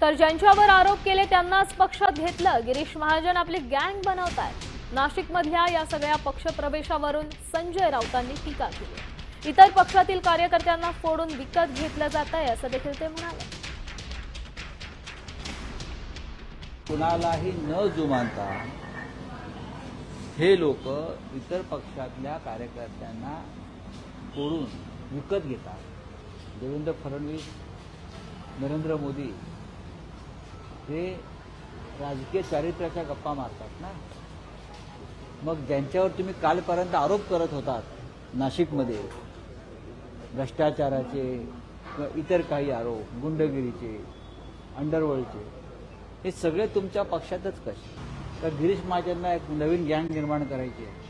तर ज्यांच्यावर आरोप केले त्यांनाच पक्षात घेतलं. गिरीश महाजन आपली गँग बनवतायत. नाशिकमधल्या या सगळ्या पक्षप्रवेशावरून संजय राऊतांनी टीका केली. इतर पक्षातील कार्यकर्त्यांना फोडून विकत घेतलं जात आहे असं देखील ते म्हणाले. कुणालाही न जुमानता हे लोक इतर पक्षातल्या कार्यकर्त्यांना फोडून विकत घेतात. देवेंद्र फडणवीस नरेंद्र मोदी हे राजकीय चारित्र्याच्या गप्पा मारतात ना. मग ज्यांच्यावर तुम्ही कालपर्यंत आरोप करत होतात नाशिकमध्ये भ्रष्टाचाराचे किंवा इतर काही आरोप गुंडगिरीचे अंडरवर्ल्डचे हे सगळे तुमच्या पक्षातच कसे? तर गिरीश महाजनना एक नवीन गँग निर्माण करायची आहे.